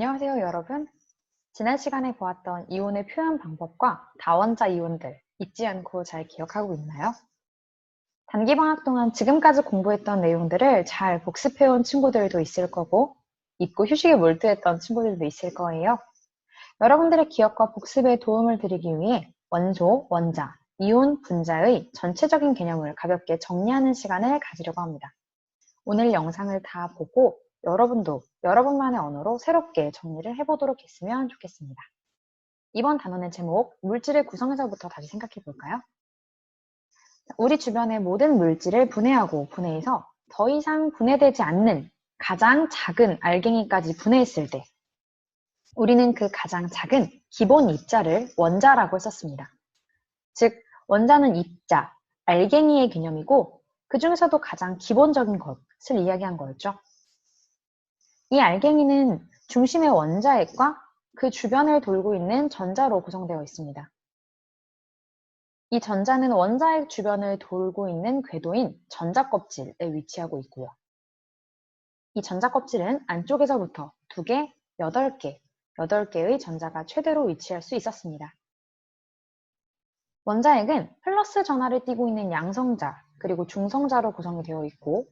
안녕하세요, 여러분. 지난 시간에 보았던 이온의 표현 방법과 다원자 이온들 잊지 않고 잘 기억하고 있나요? 단기 방학 동안 지금까지 공부했던 내용들을 잘 복습해온 친구들도 있을 거고 잊고 휴식에 몰두했던 친구들도 있을 거예요. 여러분들의 기억과 복습에 도움을 드리기 위해 원소, 원자, 이온, 분자의 전체적인 개념을 가볍게 정리하는 시간을 가지려고 합니다. 오늘 영상을 다 보고 여러분도 여러분만의 언어로 새롭게 정리를 해보도록 했으면 좋겠습니다. 이번 단원의 제목, 물질의 구성에서부터 다시 생각해 볼까요? 우리 주변의 모든 물질을 분해하고 분해해서 더 이상 분해되지 않는 가장 작은 알갱이까지 분해했을 때 우리는 그 가장 작은 기본 입자를 원자라고 했었습니다. 즉, 원자는 입자, 알갱이의 개념이고 그 중에서도 가장 기본적인 것을 이야기한 거였죠. 이 알갱이는 중심의 원자핵과 그 주변을 돌고 있는 전자로 구성되어 있습니다. 이 전자는 원자핵 주변을 돌고 있는 궤도인 전자껍질에 위치하고 있고요. 이 전자껍질은 안쪽에서부터 2개, 8개, 8개의 전자가 최대로 위치할 수 있었습니다. 원자핵은 플러스 전하를 띠고 있는 양성자, 그리고 중성자로 구성이 되어 있고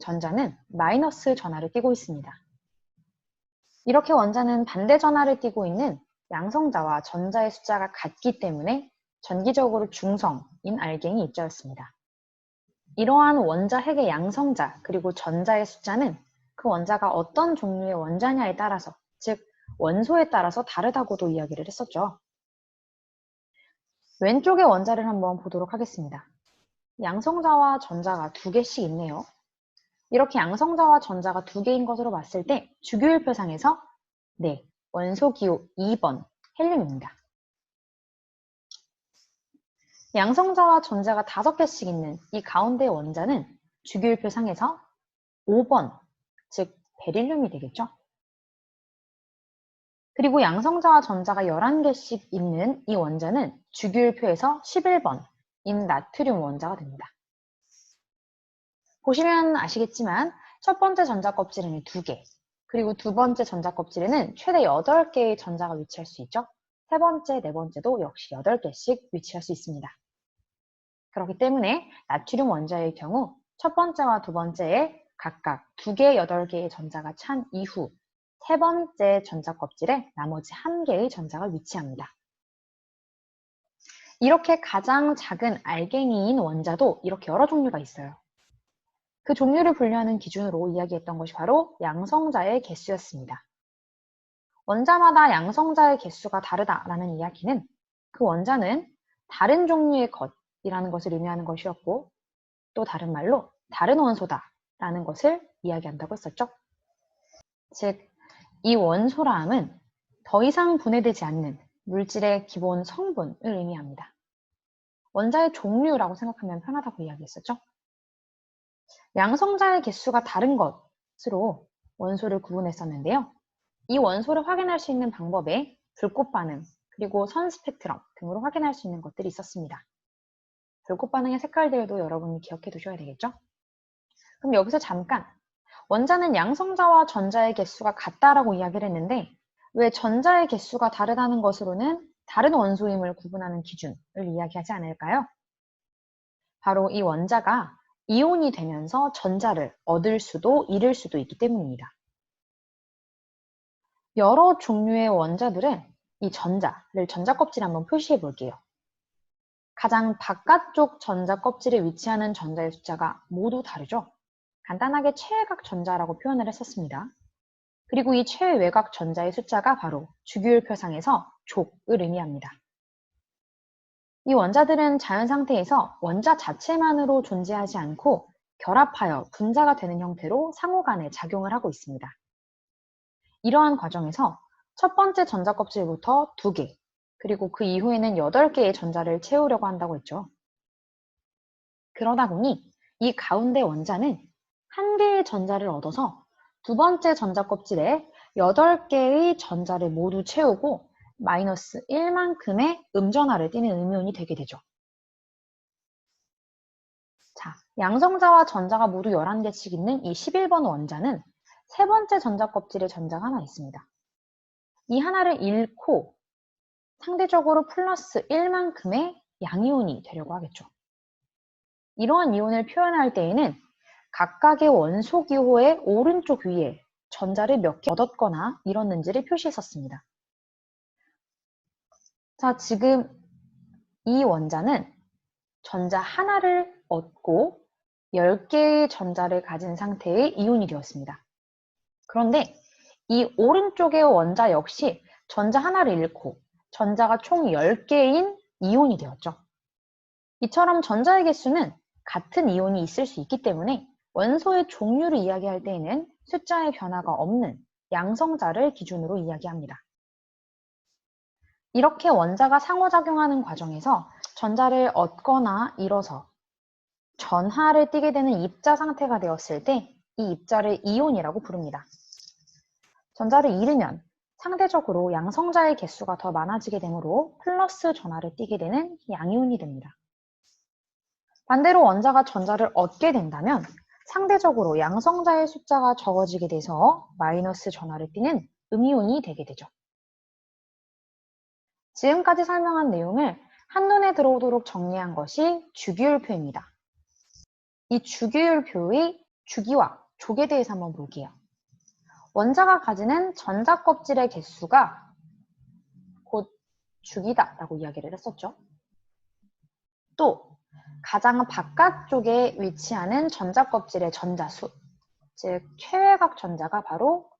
전자는 마이너스 전하를 띠고 있습니다. 이렇게 원자는 반대 전하를 띠고 있는 양성자와 전자의 숫자가 같기 때문에 전기적으로 중성인 알갱이 입자였습니다. 이러한 원자 핵의 양성자 그리고 전자의 숫자는 그 원자가 어떤 종류의 원자냐에 따라서 즉 원소에 따라서 다르다고도 이야기를 했었죠. 왼쪽의 원자를 한번 보도록 하겠습니다. 양성자와 전자가 두 개씩 있네요. 이렇게 양성자와 전자가 두 개인 것으로 봤을 때 주기율표상에서 네, 원소 기호 2번 헬륨입니다. 양성자와 전자가 다섯 개씩 있는 이 가운데 원자는 주기율표상에서 5번, 즉 베릴륨이 되겠죠. 그리고 양성자와 전자가 11개씩 있는 이 원자는 주기율표에서 11번인 나트륨 원자가 됩니다. 보시면 아시겠지만 첫 번째 전자 껍질에는 2개, 그리고 두 번째 전자 껍질에는 최대 8개의 전자가 위치할 수 있죠. 세 번째, 네 번째도 역시 8개씩 위치할 수 있습니다. 그렇기 때문에 나트륨 원자의 경우 첫 번째와 두 번째에 각각 2개, 8개의 전자가 찬 이후 세 번째 전자 껍질에 나머지 1개의 전자가 위치합니다. 이렇게 가장 작은 알갱이인 원자도 이렇게 여러 종류가 있어요. 그 종류를 분류하는 기준으로 이야기했던 것이 바로 양성자의 개수였습니다. 원자마다 양성자의 개수가 다르다라는 이야기는 그 원자는 다른 종류의 것이라는 것을 의미하는 것이었고 또 다른 말로 다른 원소다라는 것을 이야기한다고 했었죠. 즉, 이 원소라함은 더 이상 분해되지 않는 물질의 기본 성분을 의미합니다. 원자의 종류라고 생각하면 편하다고 이야기했었죠. 양성자의 개수가 다른 것으로 원소를 구분했었는데요. 이 원소를 확인할 수 있는 방법에 불꽃 반응, 그리고 선 스펙트럼 등으로 확인할 수 있는 것들이 있었습니다. 불꽃 반응의 색깔들도 여러분이 기억해 두셔야 되겠죠? 그럼 여기서 잠깐 원자는 양성자와 전자의 개수가 같다라고 이야기를 했는데 왜 전자의 개수가 다르다는 것으로는 다른 원소임을 구분하는 기준을 이야기하지 않을까요? 바로 이 원자가 이온이 되면서 전자를 얻을 수도 잃을 수도 있기 때문입니다. 여러 종류의 원자들은 이 전자를 전자 껍질에 한번 표시해 볼게요. 가장 바깥쪽 전자 껍질에 위치하는 전자의 숫자가 모두 다르죠? 간단하게 최외각 전자라고 표현을 했었습니다. 그리고 이 최외각 전자의 숫자가 바로 주기율표상에서 족을 의미합니다. 이 원자들은 자연 상태에서 원자 자체만으로 존재하지 않고 결합하여 분자가 되는 형태로 상호 간에 작용을 하고 있습니다. 이러한 과정에서 첫 번째 전자 껍질부터 2개, 그리고 그 이후에는 8개의 전자를 채우려고 한다고 했죠. 그러다 보니 이 가운데 원자는 한 개의 전자를 얻어서 두 번째 전자 껍질에 8개의 전자를 모두 채우고 마이너스 1만큼의 음전하를 띠는 음이온이 되게 되죠. 자, 양성자와 전자가 모두 11개씩 있는 이 11번 원자는 세 번째 전자 껍질에 전자가 하나 있습니다. 이 하나를 잃고 상대적으로 플러스 1만큼의 양이온이 되려고 하겠죠. 이러한 이온을 표현할 때에는 각각의 원소 기호의 오른쪽 위에 전자를 몇 개 얻었거나 잃었는지를 표시했었습니다. 자, 지금 이 원자는 전자 하나를 얻고 10개의 전자를 가진 상태의 이온이 되었습니다. 그런데 이 오른쪽의 원자 역시 전자 하나를 잃고 전자가 총 10개인 이온이 되었죠. 이처럼 전자의 개수는 같은 이온이 있을 수 있기 때문에 원소의 종류를 이야기할 때에는 숫자의 변화가 없는 양성자를 기준으로 이야기합니다. 이렇게 원자가 상호작용하는 과정에서 전자를 얻거나 잃어서 전하를 띠게 되는 입자 상태가 되었을 때 이 입자를 이온이라고 부릅니다. 전자를 잃으면 상대적으로 양성자의 개수가 더 많아지게 되므로 플러스 전하를 띠게 되는 양이온이 됩니다. 반대로 원자가 전자를 얻게 된다면 상대적으로 양성자의 숫자가 적어지게 돼서 마이너스 전하를 띠는 음이온이 되게 되죠. 지금까지 설명한 내용을 한눈에 들어오도록 정리한 것이 주기율표입니다. 이 주기율표의 주기와 족에 대해서 한번 볼게요. 원자가 가지는 전자 껍질의 개수가 곧 주기다 라고 이야기를 했었죠. 또 가장 바깥쪽에 위치하는 전자 껍질의 전자수 즉 최외각 전자가 바로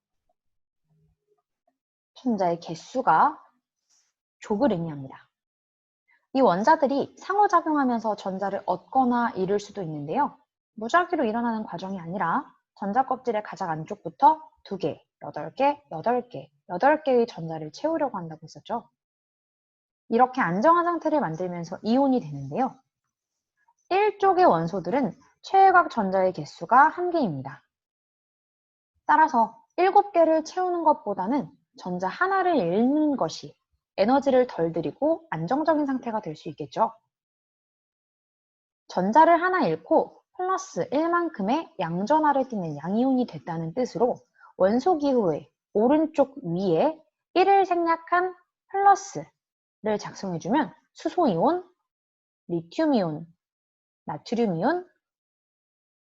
전자의 개수가 족을 의미합니다. 이 원자들이 상호작용하면서 전자를 얻거나 잃을 수도 있는데요. 무작위로 일어나는 과정이 아니라 전자 껍질의 가장 안쪽부터 2개, 8개, 8개, 8개의 전자를 채우려고 한다고 했었죠. 이렇게 안정한 상태를 만들면서 이온이 되는데요. 1쪽의 원소들은 최외각 전자의 개수가 1개입니다. 따라서 7개를 채우는 것보다는 전자 하나를 잃는 것이 에너지를 덜 들이고 안정적인 상태가 될 수 있겠죠. 전자를 하나 잃고 플러스 1만큼의 양전하를 띠는 양이온이 됐다는 뜻으로 원소 기호의 오른쪽 위에 1을 생략한 플러스를 작성해주면 수소이온, 리튬이온, 나트륨이온,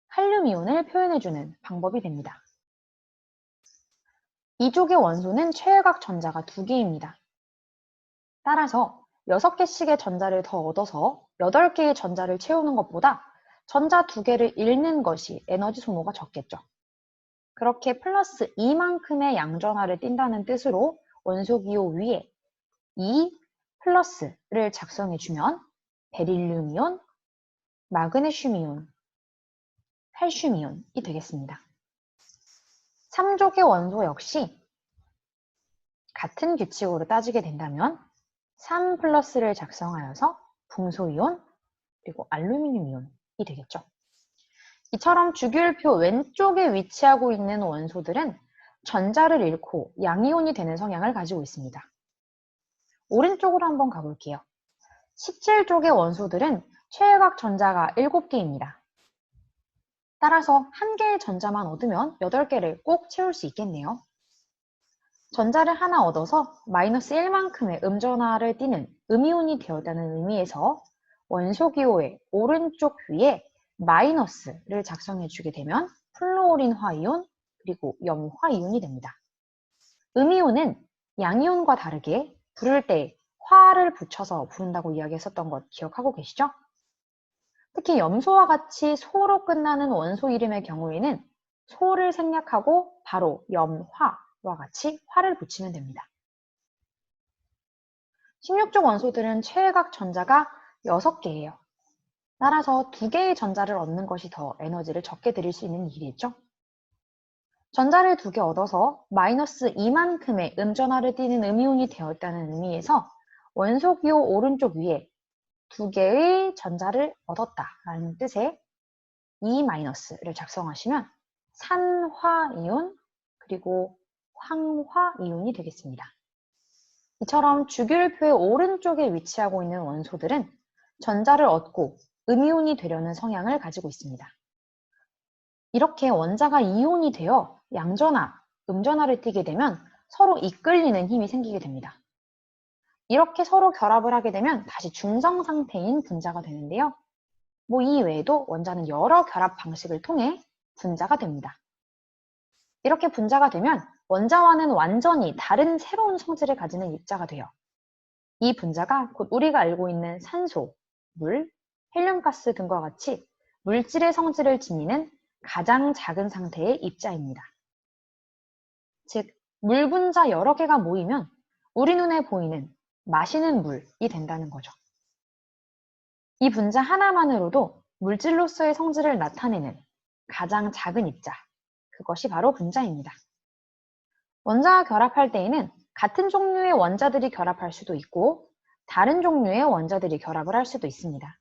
칼륨이온을 표현해주는 방법이 됩니다. 이쪽의 원소는 최외각 전자가 2개입니다. 따라서 6개씩의 전자를 더 얻어서 8개의 전자를 채우는 것보다 전자 2개를 잃는 것이 에너지 소모가 적겠죠. 그렇게 플러스 2만큼의 양전하를 띈다는 뜻으로 원소기호 위에 2 플러스를 작성해주면 베릴륨이온, 마그네슘이온, 칼슘이온이 되겠습니다. 3족의 원소 역시 같은 규칙으로 따지게 된다면 3 플러스를 작성하여서 붕소이온 그리고 알루미늄 이온이 되겠죠. 이처럼 주기율표 왼쪽에 위치하고 있는 원소들은 전자를 잃고 양이온이 되는 성향을 가지고 있습니다. 오른쪽으로 한번 가볼게요. 17쪽의 원소들은 최외각 전자가 7개입니다. 따라서 한 개의 전자만 얻으면 8개를 꼭 채울 수 있겠네요. 전자를 하나 얻어서 마이너스 1만큼의 음전하를 띠는 음이온이 되었다는 의미에서 원소기호의 오른쪽 위에 마이너스를 작성해 주게 되면 플로어린 화이온 그리고 염화이온이 됩니다. 음이온은 양이온과 다르게 부를 때 화를 붙여서 부른다고 이야기했었던 것 기억하고 계시죠? 특히 염소와 같이 소로 끝나는 원소 이름의 경우에는 소를 생략하고 바로 염화 와 같이 화를 붙이면 됩니다. 16쪽 원소들은 최외각 전자가 6개예요. 따라서 2개의 전자를 얻는 것이 더 에너지를 적게 드릴 수 있는 일이겠죠? 전자를 2개 얻어서 마이너스 2만큼의 음전하를 띠는 음이온이 되었다는 의미에서 원소기호 오른쪽 위에 2개의 전자를 얻었다라는 뜻의 2-를 작성하시면 산화이온 그리고 황화이온이 되겠습니다. 이처럼 주기율표의 오른쪽에 위치하고 있는 원소들은 전자를 얻고 음이온이 되려는 성향을 가지고 있습니다. 이렇게 원자가 이온이 되어 양전하, 음전하를 띠게 되면 서로 이끌리는 힘이 생기게 됩니다. 이렇게 서로 결합을 하게 되면 다시 중성 상태인 분자가 되는데요. 뭐 이 외에도 원자는 여러 결합 방식을 통해 분자가 됩니다. 이렇게 분자가 되면 원자와는 완전히 다른 새로운 성질을 가지는 입자가 돼요. 이 분자가 곧 우리가 알고 있는 산소, 물, 헬륨가스 등과 같이 물질의 성질을 지니는 가장 작은 상태의 입자입니다. 즉, 물 분자 여러 개가 모이면 우리 눈에 보이는 마시는 물이 된다는 거죠. 이 분자 하나만으로도 물질로서의 성질을 나타내는 가장 작은 입자, 그것이 바로 분자입니다. 원자와 결합할 때에는 같은 종류의 원자들이 결합할 수도 있고 다른 종류의 원자들이 결합을 할 수도 있습니다.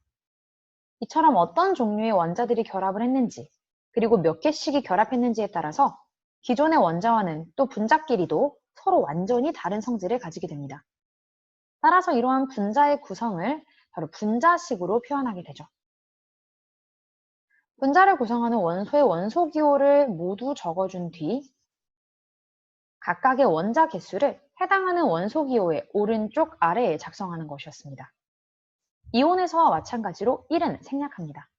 이처럼 어떤 종류의 원자들이 결합을 했는지 그리고 몇 개씩이 결합했는지에 따라서 기존의 원자와는 또 분자끼리도 서로 완전히 다른 성질을 가지게 됩니다. 따라서 이러한 분자의 구성을 바로 분자식으로 표현하게 되죠. 분자를 구성하는 원소의 원소 기호를 모두 적어준 뒤 각각의 원자 개수를 해당하는 원소 기호의 오른쪽 아래에 작성하는 것이었습니다. 이온에서와 마찬가지로 1은 생략합니다.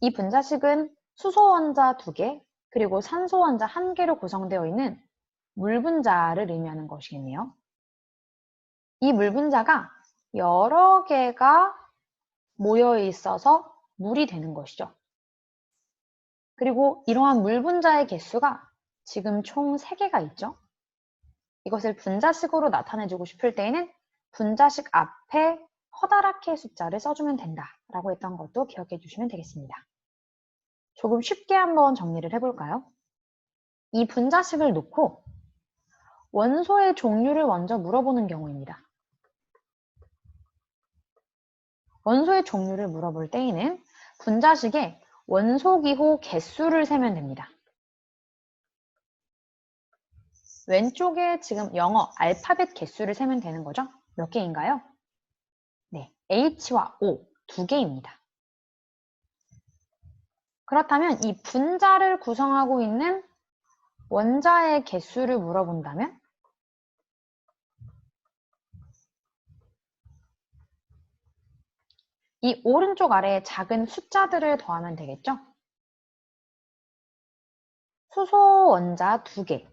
이 분자식은 수소 원자 2개, 그리고 산소 원자 1개로 구성되어 있는 물 분자를 의미하는 것이겠네요. 이 물 분자가 여러 개가 모여 있어서 물이 되는 것이죠. 그리고 이러한 물 분자의 개수가 지금 총 3개가 있죠. 이것을 분자식으로 나타내주고 싶을 때에는 분자식 앞에 커다랗게 숫자를 써주면 된다 라고 했던 것도 기억해 주시면 되겠습니다. 조금 쉽게 한번 정리를 해볼까요? 이 분자식을 놓고 원소의 종류를 먼저 물어보는 경우입니다. 원소의 종류를 물어볼 때에는 분자식에 원소 기호 개수를 세면 됩니다. 왼쪽에 지금 영어 알파벳 개수를 세면 되는 거죠? 몇 개인가요? 네, H와 O 두 개입니다. 그렇다면 이 분자를 구성하고 있는 원자의 개수를 물어본다면 이 오른쪽 아래에 작은 숫자들을 더하면 되겠죠? 수소 원자 2개,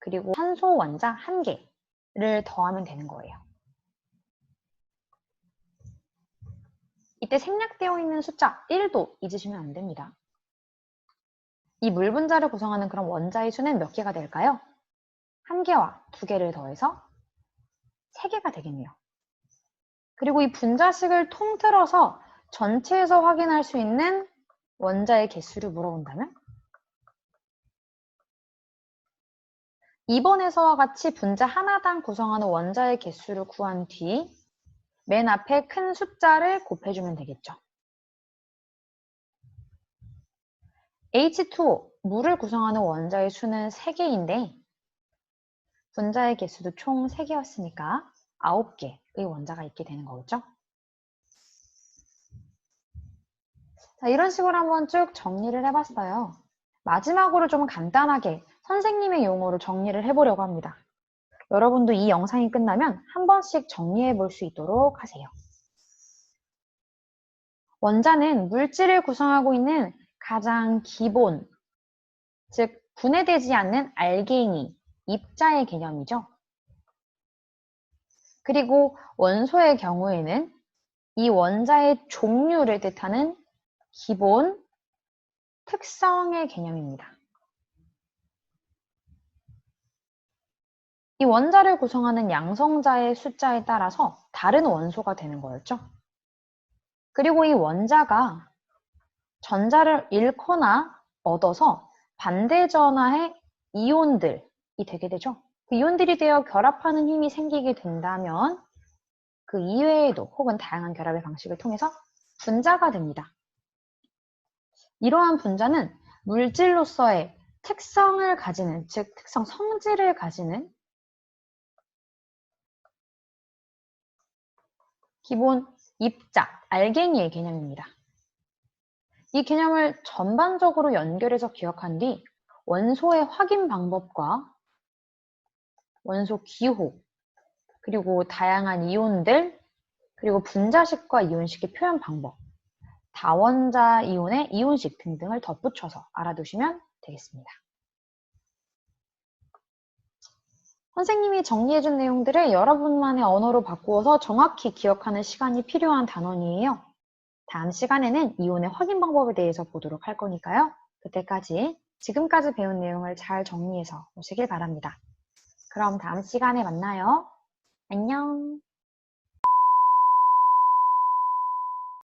그리고 산소 원자 1개를 더하면 되는 거예요. 이때 생략되어 있는 숫자 1도 잊으시면 안 됩니다. 이 물 분자를 구성하는 그런 원자의 수는 몇 개가 될까요? 1개와 2개를 더해서 3개가 되겠네요. 그리고 이 분자식을 통틀어서 전체에서 확인할 수 있는 원자의 개수를 물어본다면 2번에서와 같이 분자 하나당 구성하는 원자의 개수를 구한 뒤 맨 앞에 큰 숫자를 곱해주면 되겠죠. H2O, 물을 구성하는 원자의 수는 3개인데 분자의 개수도 총 3개였으니까 9개의 원자가 있게 되는 거겠죠. 자, 이런 식으로 한번 쭉 정리를 해봤어요. 마지막으로 좀 간단하게 선생님의 용어로 정리를 해보려고 합니다. 여러분도 이 영상이 끝나면 한 번씩 정리해 볼 수 있도록 하세요. 원자는 물질을 구성하고 있는 가장 기본, 즉 분해되지 않는 알갱이, 입자의 개념이죠. 그리고 원소의 경우에는 이 원자의 종류를 뜻하는 기본, 특성의 개념입니다. 이 원자를 구성하는 양성자의 숫자에 따라서 다른 원소가 되는 거였죠. 그리고 이 원자가 전자를 잃거나 얻어서 반대 전하의 이온들이 되게 되죠. 그 이온들이 되어 결합하는 힘이 생기게 된다면 그 이외에도 혹은 다양한 결합의 방식을 통해서 분자가 됩니다. 이러한 분자는 물질로서의 특성을 가지는, 즉 특성 성질을 가지는 기본 입자, 알갱이의 개념입니다. 이 개념을 전반적으로 연결해서 기억한 뒤 원소의 확인 방법과 원소 기호, 그리고 다양한 이온들, 그리고 분자식과 이온식의 표현 방법, 다원자 이온의 이온식 등등을 덧붙여서 알아두시면 되겠습니다. 선생님이 정리해준 내용들을 여러분만의 언어로 바꾸어서 정확히 기억하는 시간이 필요한 단원이에요. 다음 시간에는 이온의 확인 방법에 대해서 보도록 할 거니까요. 그때까지 지금까지 배운 내용을 잘 정리해서 오시길 바랍니다. 그럼 다음 시간에 만나요. 안녕.